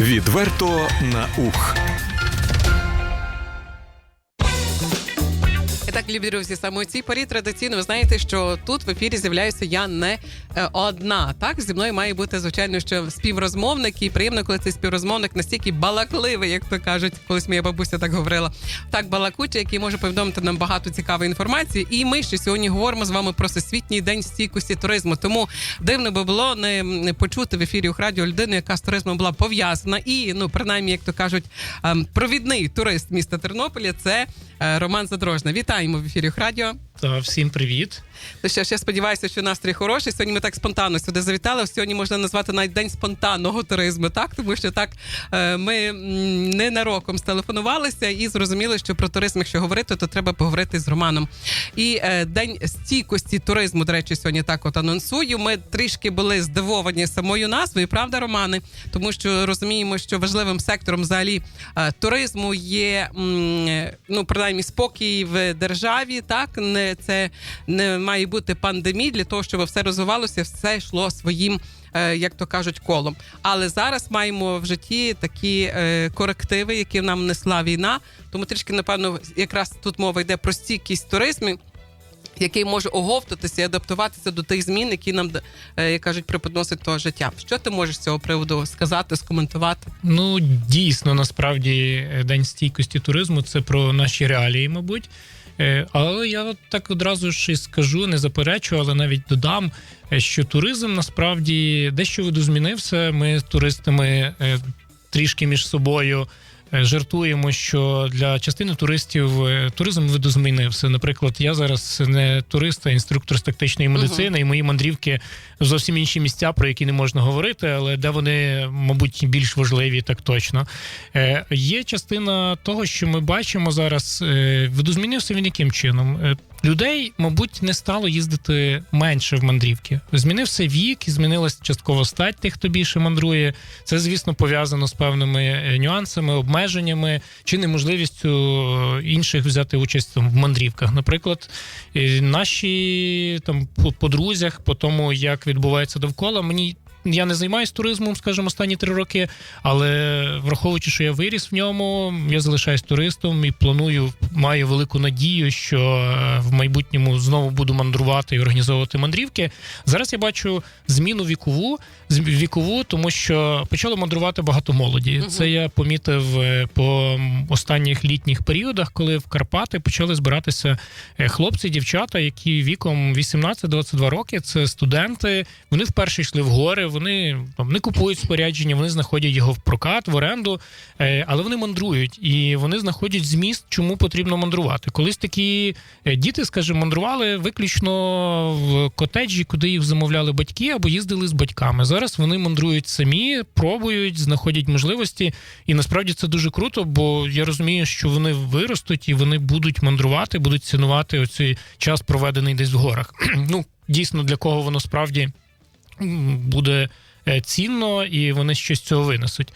Відверто на ух. Любі друзі, саме у цій порі традиційно ви знаєте, що тут в ефірі з'являюся я не е, одна. Так зі мною має бути звичайно, що співрозмовник, і приємно, коли цей співрозмовник настільки балакливий, як то кажуть, колись моя бабуся так говорила. Так балакучий, який може повідомити нам багато цікавої інформації. І ми ще сьогодні говоримо з вами про всесвітній день стійкості туризму. Тому дивно би було не, почути в ефірі радіо людину, яка з туризмом була пов'язана, і ну принаймні, як то кажуть, ем, провідний турист міста Тернополя це е, Роман Задрожна. Вітаємо в ефірі Радіо. Та всім привіт. Ну що ж, я сподіваюся, що настрій хороший. Сьогодні ми так спонтанно сюди завітали. Сьогодні можна назвати навіть день спонтанного туризму, так тому що так е, ми ненароком стелефонувалися і зрозуміли, що про туризм, якщо говорити, то треба поговорити з Романом. І е, день стійкості туризму, до речі, сьогодні так от анонсую. Ми трішки були здивовані самою назвою, правда, Романи? Тому що розуміємо, що важливим сектором взагалі е, туризму є ну принаймні спокій в державі. Так не це не має бути пандемії для того, щоб все розвивалося, все йшло своїм. е, Як то кажуть, колом, але зараз маємо в житті такі е, корективи, які нам несла війна. Тому трішки напевно, якраз тут мова йде про стійкість туризму, який може оговтатися і адаптуватися до тих змін, які нам е, як кажуть, преподносить того життя. Що ти можеш з цього приводу сказати, скоментувати? Ну дійсно, насправді день стійкості туризму це про наші реалії, мабуть. Е, Але я так одразу ж і скажу, не заперечу, але навіть додам, е, що туризм насправді дещо видозмінився. Ми з туристами е, трішки між собою. Е, Жартуємо, що для частини туристів е, туризм видозмінився. Наприклад, я зараз не турист, а інструктор з тактичної медицини, і мої мандрівки зовсім інші місця, про які не можна говорити, але де вони, мабуть, більш важливі, так точно. Е, Є частина того, що ми бачимо зараз. Е, видозмінився він яким чином? Людей, мабуть, не стало їздити менше в мандрівки. Змінився вік, і змінилась частково стать тих, хто більше мандрує. Це, звісно, пов'язано з певними е, нюансами, обмеженнями чи неможливістю е, інших взяти участь там, в мандрівках. Наприклад, е, наші там по друзях, по тому, як відбувається довкола, мені. Я не займаюся туризмом, скажімо, останні три роки, але враховуючи, що я виріс в ньому, я залишаюсь туристом і планую, маю велику надію, що е, в майбутньому знову буду мандрувати і організовувати мандрівки. Зараз я бачу зміну вікову, вікову, тому що почало мандрувати багато молоді. Це я помітив е, по останніх літніх періодах, коли в Карпати почали збиратися е, хлопці, дівчата, які віком 18-22 роки. Це студенти. Вони вперше йшли в гори. Вони там не купують спорядження, вони знаходять його в прокат, в оренду, е, але вони мандрують і вони знаходять зміст, чому потрібно мандрувати. Колись такі е, діти, скажімо, мандрували виключно в котеджі, куди їх замовляли батьки або їздили з батьками. Зараз вони мандрують самі, пробують, знаходять можливості, і насправді це дуже круто, бо я розумію, що вони виростуть і вони будуть мандрувати, будуть цінувати оцей час, проведений десь в горах. ну дійсно для кого воно справді буде е, цінно, і вони щось цього винесуть.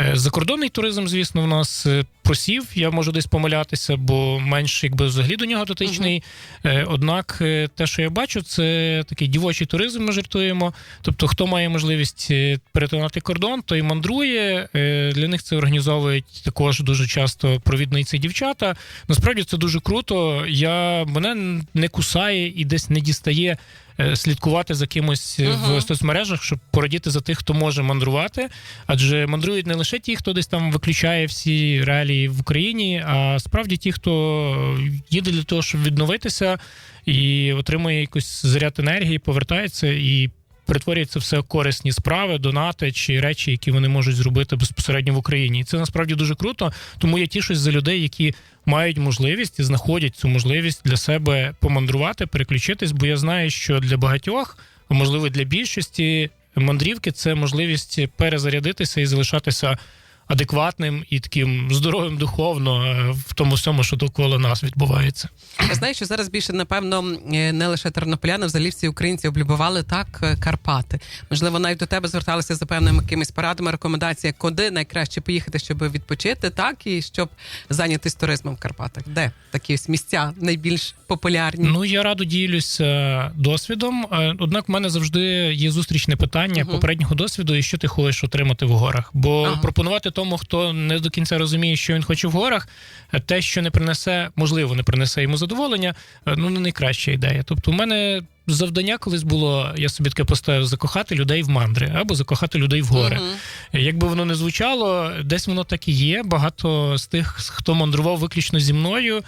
Е, Закордонний туризм, звісно, в нас е, просів. Я можу десь помилятися, бо менш якби взагалі до нього дотичний. Е, Однак, те, що я бачу, це такий дівочий туризм. Ми жартуємо. Тобто, хто має можливість перетинати кордон, той мандрує. Для них це організовують також дуже часто провідниці дівчата. Насправді це дуже круто. Я мене не кусає і десь не дістає. Слідкувати за кимось Ага. в соцмережах, щоб порадіти за тих, хто може мандрувати, адже мандрують не лише ті, хто десь там виключає всі реалії в Україні, а справді ті, хто їде для того, щоб відновитися і отримує якийсь заряд енергії, повертається і перетворює це все корисні справи, донати чи речі, які вони можуть зробити безпосередньо в Україні. І це насправді дуже круто. Тому я тішусь за людей, які мають можливість і знаходять цю можливість для себе помандрувати, переключитись, бо я знаю, що для багатьох, можливо для більшості, мандрівки це можливість перезарядитися і залишатися адекватним і таким здоровим духовно е, в тому всьому, що довкола нас відбувається. Я знаю, що зараз більше, напевно, е, не лише тернополяни, взагалі всі українці облюбували так е, Карпати. Можливо, навіть до тебе зверталися за певними якимись порадами, рекомендаціями, куди найкраще поїхати, щоб відпочити, так і щоб зайнятися туризмом в Карпатах. Де такі ось місця найбільш популярні? Ну я радо ділюся досвідом. Однак в мене завжди є зустрічне питання Мгм. попереднього досвіду, і що ти хочеш отримати в горах. Бо Ага. пропонувати тому, хто не до кінця розуміє, що він хоче в горах, е, те, що не принесе, можливо, не принесе йому задоволення, е, ну не найкраща ідея. Тобто, у мене. Завдання колись було, я собі таке поставив закохати людей в мандри або закохати людей в гори. Мгм. Якби воно не звучало, десь воно так і є. Багато з тих, хто мандрував виключно зі мною.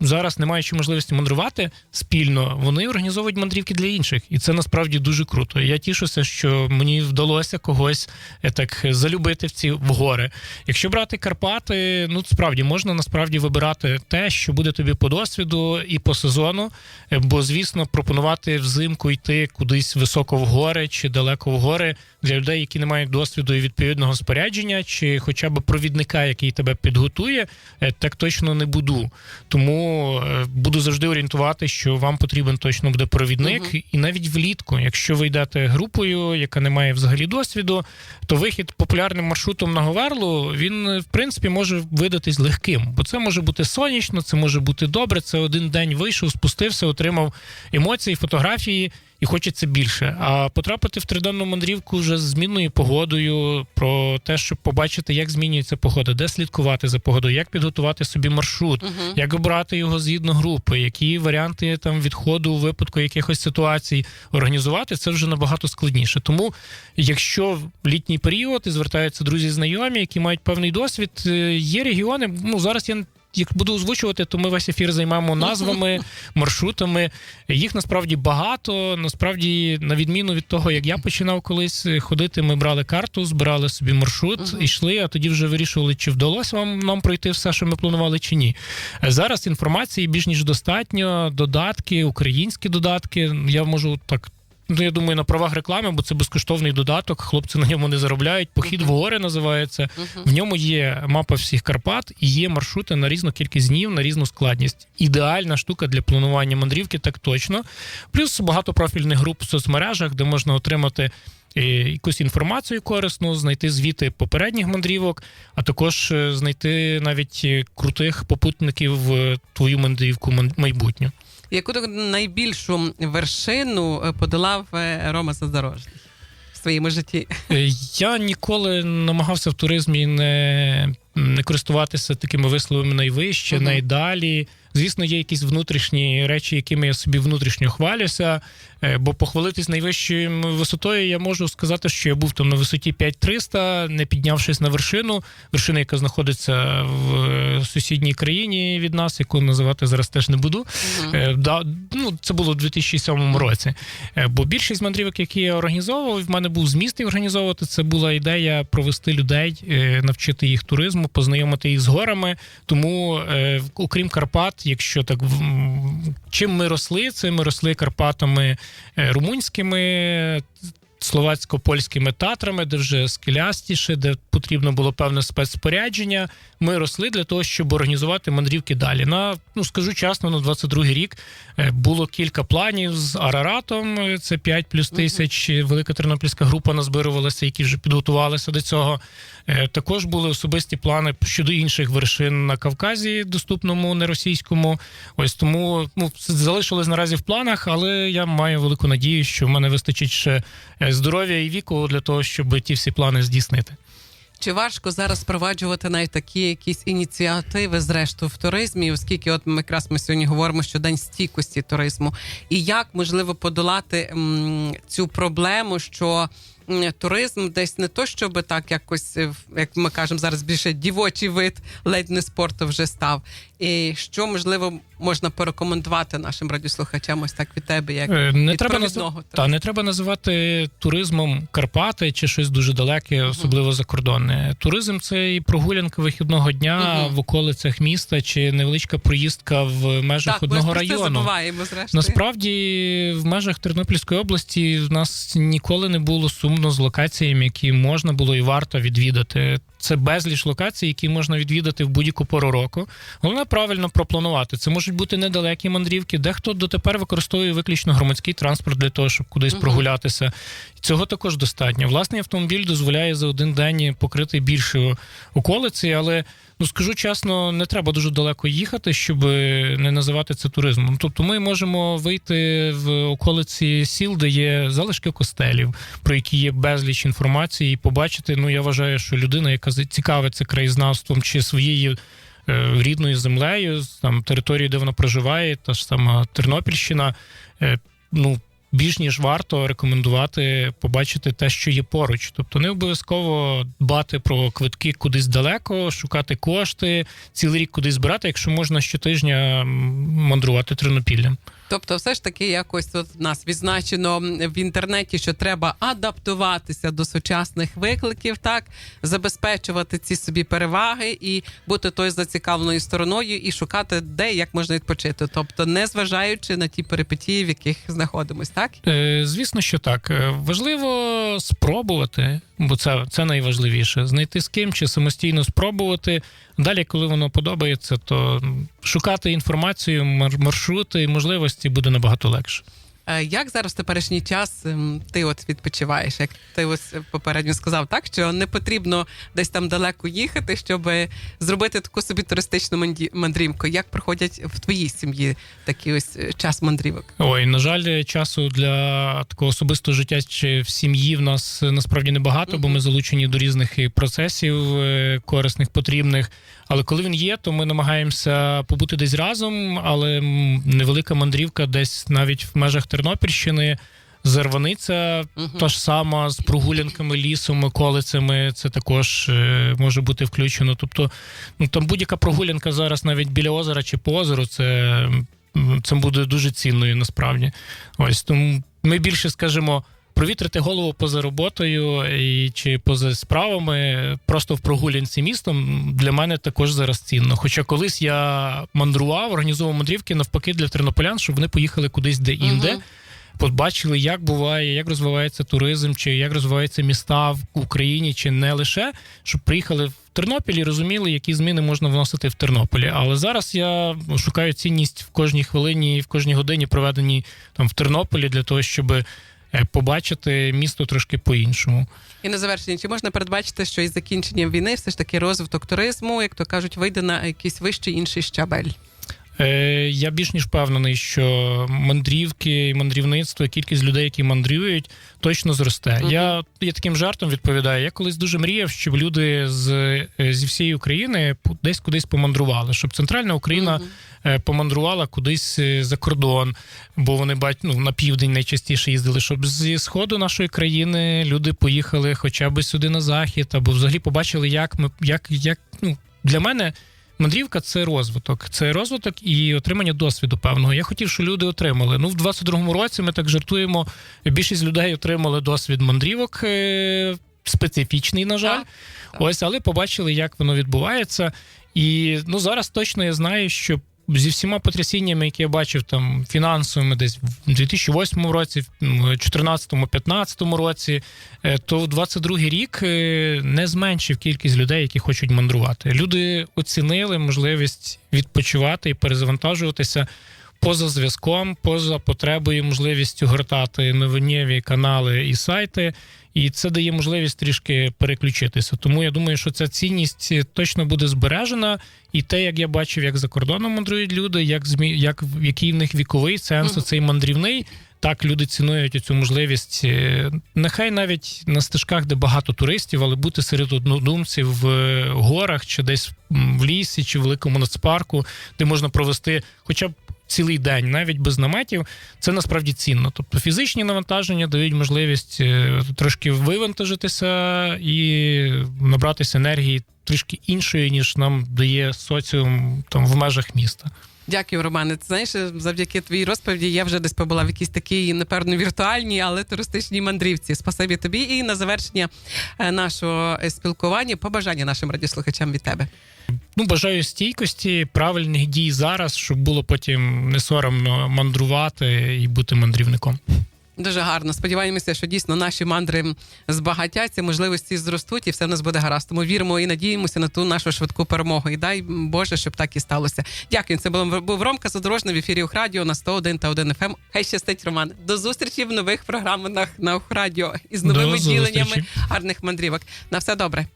Зараз, не маючи можливості мандрувати спільно, вони організовують мандрівки для інших, і це насправді дуже круто. Я тішуся, що мені вдалося когось е, так залюбити в ці в гори. Якщо брати Карпати, ну справді можна насправді вибирати те, що буде тобі по досвіду і по сезону. Е, Бо, звісно, пропонувати взимку йти кудись високо в гори чи далеко в гори для людей, які не мають досвіду і відповідного спорядження, чи хоча б провідника, який тебе підготує, е, так точно не буду. Тому е, буду завжди орієнтувати, що вам потрібен точно буде провідник, Мгм. і навіть влітку, якщо ви йдете групою, яка не має взагалі досвіду, то вихід популярним маршрутом на Говерлу він е, в принципі може видатись легким, бо це може бути сонячно, це може бути добре. Це один день вийшов, спустився, отримав емоції, фотографії. І хочеться більше. А потрапити в триденну мандрівку вже з змінною погодою, про те, щоб побачити, як змінюється погода, де слідкувати за погодою, як підготувати собі маршрут, Мгм. як обрати його згідно групи, які варіанти там відходу у випадку якихось ситуацій організувати, це вже набагато складніше. Тому, якщо в літній період і звертаються друзі знайомі, які мають певний досвід, е, є регіони. Ну зараз я. Як буду озвучувати, то ми весь ефір займаємо назвами, маршрутами. Їх насправді багато. Насправді, на відміну від того, як я починав колись ходити, ми брали карту, збирали собі маршрут, Мгм. йшли, а тоді вже вирішували, чи вдалося вам нам пройти все, що ми планували, чи ні. Е, Зараз інформації більш ніж достатньо. Додатки, українські додатки. Я можу так. Ну, я думаю, на правах реклами, бо це безкоштовний додаток. Хлопці на ньому не заробляють. Похід в гори називається. Мгм. В ньому є мапа всіх Карпат і є маршрути на різну кількість днів, на різну складність. Ідеальна штука для планування мандрівки, так точно. Плюс багато профільних груп в соцмережах, де можна отримати. е, Якусь інформацію корисну, знайти звіти попередніх мандрівок, а також е, знайти навіть е, крутих попутників в твою мандрівку ман- майбутню. Яку найбільшу вершину е, подолав е, Рома Задорожний в своєму житті? Е, Я ніколи намагався в туризмі не, не користуватися такими висловами найвище, угу. найдалі. Звісно, є якісь внутрішні речі, якими я собі внутрішньо хвалюся. е, Бо похвалитись найвищою висотою, я можу сказати, що я був там на висоті 5300, не піднявшись на вершину. Вершина, яка знаходиться в е, сусідній країні від нас, яку називати зараз теж не буду. Е, Да, ну, це було у 2007 році. Бо більшість мандрівок, які я організовував, в мене був зміст їх організовувати. Це була ідея провести людей, навчити їх туризму, познайомити їх з горами. Тому, окрім Карпат, якщо так чим ми росли, це ми росли Карпатами е, румунськими. Словацько-польськими татрами, де вже скелястіше, де потрібно було певне спецспорядження. Ми росли для того, щоб організувати мандрівки далі. На ну скажу чесно, на 22-й рік е, було кілька планів з Араратом. е, Це 5 плюс тисяч. Велика тернопільська група назбирувалася, які вже підготувалися до цього. Е, Також були особисті плани щодо інших вершин на Кавказі, доступному не російському. Ось тому ну залишилось наразі в планах, але я маю велику надію, що в мене вистачить ще е, здоров'я і віку для того, щоб ті всі плани здійснити. Чи важко зараз впроваджувати навіть такі якісь ініціативи, зрештою, в туризмі, оскільки от ми якраз ми сьогодні говоримо, що день стійкості туризму, і як можливо подолати м, цю проблему, що м, туризм десь не то, щоб так якось, е, як ми кажемо зараз, більше дівочий вид, ледь не спорту вже став. І що можливо можна порекомендувати нашим радіослухачам, ось так від тебе, як Е, Не від треба, провідного Та, не треба називати туризмом Карпати чи щось дуже далеке, особливо закордонне. Туризм це і прогулянка вихідного дня Мгм. в околицях міста чи невеличка проїздка в межах так, одного це району. забуваємо, зрештою. Насправді, в межах Тернопільської області в нас ніколи не було сумно з локаціями, які можна було і варто відвідати. Це безліч локацій, які можна відвідати в будь-яку пору року. Головне правильно пропланувати. Це можуть бути недалекі мандрівки. Дехто дотепер використовує виключно громадський транспорт для того, щоб кудись прогулятися. Цього також достатньо. Власний автомобіль дозволяє за один день покрити більше околиці, але ну скажу чесно, не треба дуже далеко їхати, щоб не називати це туризмом. Тобто, ми можемо вийти в околиці сіл, де є залишки костелів, про які є безліч інформації, і побачити. Ну я вважаю, що людина, яка цікавиться краєзнавством чи своєю. е, Рідною землею, там територією, де вона проживає, та ж сама Тернопільщина. е, Ну більш ніж варто рекомендувати побачити те, що є поруч. Тобто не обов'язково дбати про квитки кудись далеко, шукати кошти, цілий рік кудись збирати, якщо можна щотижня мандрувати Тернопіллям. Тобто, все ж таки, якось от нас відзначено в інтернеті, що треба адаптуватися до сучасних викликів, так забезпечувати ці собі переваги і бути тою зацікавленою стороною, і шукати де як можна відпочити. Тобто, не зважаючи на ті перипетії, в яких знаходимось, так Е, Звісно, що так. Е, Важливо спробувати, бо це, це найважливіше. Знайти з ким чи самостійно спробувати. Далі, коли воно подобається, то шукати інформацію, мар- маршрути і можливості буде набагато легше. Е, Як зараз в теперішній час ем, ти от відпочиваєш? Як ти ось попередньо сказав, так що не потрібно десь там далеко їхати, щоб зробити таку собі туристичну мандрівку. Як проходять в твоїй сім'ї такий ось е, час мандрівок? Ой, на жаль, часу для такого особистого життя чи в сім'ї в нас насправді небагато, бо ми залучені до різних процесів е, корисних, потрібних. Але коли він є, то ми намагаємося побути десь разом, але невелика мандрівка десь навіть в межах Тернопільщини. Зерваниця угу. та ж сама з прогулянками лісом, околицями, це також е, може бути включено. Тобто, ну там будь-яка прогулянка зараз навіть біля озера чи по озеру, це, це буде дуже цінною насправді. Ось тому ми більше скажемо. Провітрити голову поза роботою і чи поза справами, просто в прогулянці містом для мене також зараз цінно. Хоча колись я мандрував, організовував мандрівки навпаки для тернополян, щоб вони поїхали кудись де інде Мгм. побачили, як буває, як розвивається туризм, чи як розвиваються міста в Україні, чи не лише, щоб приїхали в Тернопіль і розуміли, які зміни можна вносити в Тернополі. Але зараз я шукаю цінність в кожній хвилині, і в кожній годині, проведеній там в Тернополі, для того, щоб побачити місто трошки по-іншому. І на завершення, чи можна передбачити, що із закінченням війни все ж таки розвиток туризму, як то кажуть, вийде на якийсь вищий інший щабель? Е, Я більш ніж впевнений, що мандрівки і мандрівництво, кількість людей, які мандрюють, точно зросте. Мгм. Я, я таким жартом відповідаю. Я колись дуже мріяв, щоб люди з, е, зі всієї України десь кудись помандрували, щоб центральна Україна е, помандрувала кудись за кордон, бо вони бать, ну, на південь найчастіше їздили, щоб зі сходу нашої країни люди поїхали хоча б сюди на захід, або взагалі побачили, як ми як, як ну, для мене. Мандрівка це розвиток, це розвиток і отримання досвіду певного. Я хотів, щоб люди отримали. Ну, в 22-му році ми так жартуємо. Більшість людей отримали досвід мандрівок е- специфічний, на жаль. Так, так. Ось, але побачили, як воно відбувається. І ну зараз точно я знаю, що зі всіма потрясіннями, які я бачив там фінансовими, десь в 2008 році, в 2014-2015 році, е, то в 22 рік е, не зменшив кількість людей, які хочуть мандрувати. Люди оцінили можливість відпочивати і перезавантажуватися. Поза зв'язком, поза потребою, можливістю гортати новинєві канали і сайти, і це дає можливість трішки переключитися. Тому я думаю, що ця цінність точно буде збережена. І те, як я бачив, як за кордоном мандрують люди, як змі, як який в них віковий сенс, цей мандрівний. Так, люди цінують цю можливість. е, Нехай навіть на стежках, де багато туристів, але бути серед однодумців в горах чи десь в лісі, чи в великому нацпарку, де можна провести хоча б цілий день, навіть без наметів, це насправді цінно. Тобто фізичні навантаження дають можливість е, трошки вивантажитися і набратися енергії трішки іншої, ніж нам дає соціум там в межах міста. Дякую, Романе. Ти знаєш, завдяки твоїй розповіді я вже десь побула в якійсь такій, напевно, віртуальній, але туристичній мандрівці. Спасибі тобі. І на завершення е, нашого е, спілкування побажання нашим радіослухачам від тебе. Ну, бажаю стійкості, правильних дій зараз, щоб було потім не соромно мандрувати і бути мандрівником. Дуже гарно. Сподіваємося, що дійсно наші мандри збагатяться, можливості зростуть, і все в нас буде гаразд. Тому віримо і надіємося на ту нашу швидку перемогу. І дай Боже, щоб так і сталося. Дякую. Це був, Ромка Задорожний в ефірі Ухрадіо на 101 та 1 FM. Хай щастить, Роман. До зустрічі в нових програмах на Ухрадіо із До новими діленнями зустрічі. гарних мандрівок. На все добре.